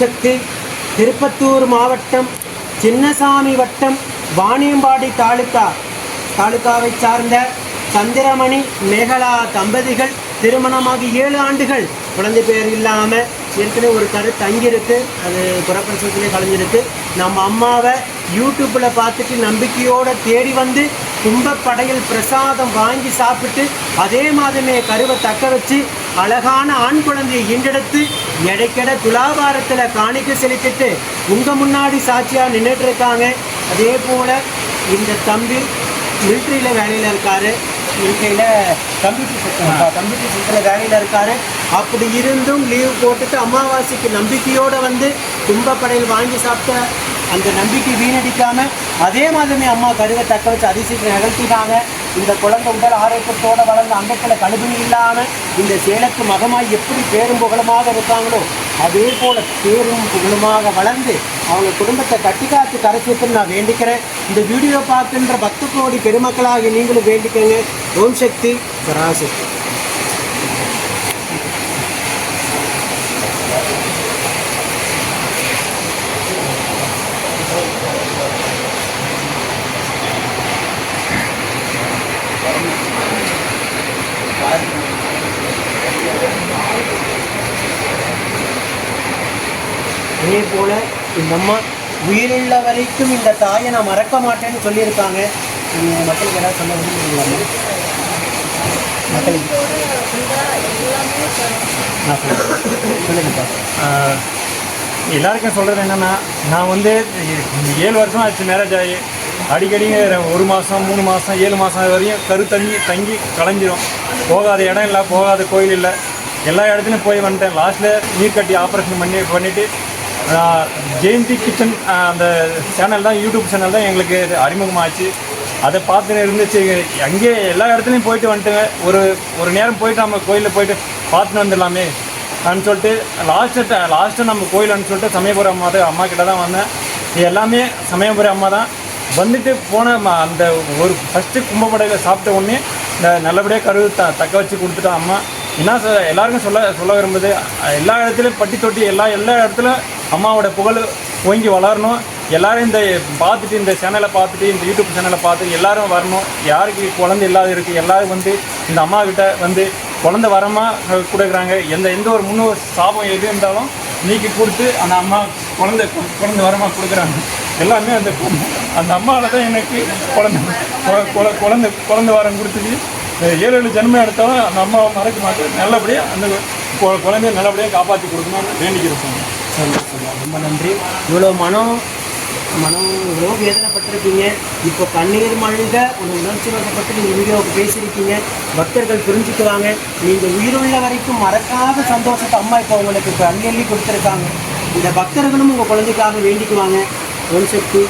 சக்தி திருப்பத்தூர் மாவட்டம் சின்னசாமி வட்டம் வாணியம்பாடி தாலுகா. தாலுகாவை சார்ந்த சந்திரமணி மேகலா தம்பதிகள் திருமணமாகி ஏழு ஆண்டுகள். குழந்தை பேர் இல்லாமல் ஏற்கனவே ஒரு கரு தங்கியிருக்கு. அது புறப்பிரசத்திலே கலைஞ்சிருக்கு. நம்ம அம்மாவை யூடியூப்பில் பார்த்துட்டு நம்பிக்கையோடு தேடி வந்து கும்பப்படையில் பிரசாதம் வாங்கி சாப்பிட்டு அதே மாதமே கருவை தக்க வச்சு அழகான ஆண் குழந்தையை ஈண்டெடுத்து எடைக்கெட துலாபாரத்தில் காணிக்க செலுத்திட்டு உங்கள் முன்னாடி சாட்சியாக நின்றுட்டு இருக்காங்க அதே போல் இந்த தம்பி மிலிட்ரியில் வேலையில் இருக்காரு. இருக்கையில் கம்ப்யூட்டர் செக்டர் கம்ப்யூட்டர் செக்டரில் வேலையில் இருக்காரு. அப்படி இருந்தும் லீவ் போட்டுட்டு அமாவாசைக்கு நம்பிக்கையோடு வந்து கும்பப்படையில் வாங்கி சாப்பிட்ட அந்த நம்பிக்கை வீணடிக்காம அதே மாதமே அம்மா கருவை தக்க வச்சு அதிசயத்தை நிகழ்த்திட்டாங்க இந்த குழந்தை உடல் ஆரோக்கியத்தோடு வளர்ந்த அங்கத்தில் கழுவி இல்லாமல் இந்த சேலத்து மகமாய் எப்படி பேரும் புகழுமாக இருக்காங்களோ அதே போல் பேரும் புகழுமாக வளர்ந்து அவங்க குடும்பத்தை கட்டி காத்து கரைச்சிட்டு நான் வேண்டிக்கிறேன். இந்த வீடியோ பார்க்கின்ற பத்து கோடி பெருமக்களாகி நீங்களும் வேண்டிக்கங்க. ஓம் சக்தி பராசக்தி அதே போல் இந்த அம்மா உயிருள்ள வரைக்கும் இந்த தாயை நான் மறக்க மாட்டேன்னு சொல்லியிருக்காங்க. நீங்கள் மக்களுக்கு ஏதாவது சொல்ல விரும்புகிறீங்களா மக்களுக்கு. சொல்லுங்க. சொல்லுங்கப்பா எல்லாருக்கும் சொல்கிறது என்னென்னா நான் வந்து ஏழு வருஷம் ஆச்சு மேரேஜ் ஆகி. அடிக்கடி ஒரு மாதம் மூணு மாதம் ஏழு மாதம் வரையும் கரு தங்கி தங்கி கலைஞ்சிரும். போகாத இடம் இல்லை போகாத கோயில் இல்லை. எல்லா இடத்துலையும் போய் வந்துட்டேன். லாஸ்ட்டில் நீர் கட்டி ஆப்ரேஷன் பண்ணி பண்ணிவிட்டு ஜெயந்தி கிச்சன் அந்த சேனல் தான் யூடியூப் சேனல் தான் எங்களுக்கு இது அறிமுகமாச்சு. அதை பார்த்துன்னு இருந்துச்சு. அங்கேயே எல்லா இடத்துலையும் போயிட்டு வந்துட்டுங்க. ஒரு ஒரு நேரம் போயிட்டு நம்ம கோயிலில் போயிட்டு பார்த்துன்னு வந்துடலாமே. அப்படின்னு சொல்லிட்டு லாஸ்ட்டு லாஸ்ட்டு நம்ம கோயில்னு சொல்லிட்டு சமயபுரம் அம்மா தான் அம்மா கிட்ட தான் வந்தேன். இது எல்லாமே சமயபுரம் அம்மா தான். வந்துட்டு போன அந்த ஒரு ஃபஸ்ட்டு கும்பப்படையில் சாப்பிட்ட உடனே இந்த நல்லபடியாக கருவு த தக்க வச்சு கொடுத்துட்டோம் அம்மா. என்ன சொ- எல்லாருக்கும் சொல்ல சொல்ல விரும்புது. எல்லா இடத்துலையும் பட்டி தொட்டி எல்லா எல்லா இடத்துலையும் அம்மாவோட புகழ் ஓங்கி வளரணும். எல்லாரும் இந்த பார்த்துட்டு இந்த சேனலை பார்த்துட்டு இந்த யூடியூப் சேனலை பார்த்துட்டு எல்லாரும் வரணும். யாருக்கு குழந்தை இல்லாத இருக்குது எல்லாரும் வந்து இந்த அம்மா கிட்ட வந்து குழந்தை வரமாக கொடுக்குறாங்க எந்த எந்த ஒரு முன்னோர் சாபம் எது இருந்தாலும் நீக்கி கொடுத்து அந்த அம்மா குழந்தை குழந்தை வரமாக கொடுக்குறாங்க. எல்லாமே அந்த அந்த அம்மாவில் தான் எனக்கு குழந்தை குழந்தை குழந்தை வாரம் கொடுத்துச்சு ஏழு ஏழு ஜென்மம் எடுத்தாலும் அந்த அம்மாவை மறக்க மாட்டேன். நல்லபடியாக அந்த குழந்தைய நல்லபடியாக காப்பாற்றி கொடுக்கணும்னு வேண்டிக்கிறோம். ரொம்ப நன்றி. இவ்வளோ மனம் மனம் இவ்வளோ வேதனைப்பட்டிருக்கீங்க. இப்போ கண்ணீர் மல்க ஒரு உணர்ச்சி வசப்பட்டு நீங்கள் வீடியோவுக்கு பேசியிருக்கீங்க. பக்தர்கள் புரிஞ்சுக்குவாங்க. நீங்கள் உயிருள்ள வரைக்கும் மறக்காத சந்தோஷத்தை அம்மா இப்போ உங்களுக்கு இப்போ அள்ளி அள்ளி கொடுத்துருக்காங்க. இந்த பக்தர்களும் உங்கள் குழந்தைக்காக வேண்டிக்குவாங்க. ஒன் சக்தி.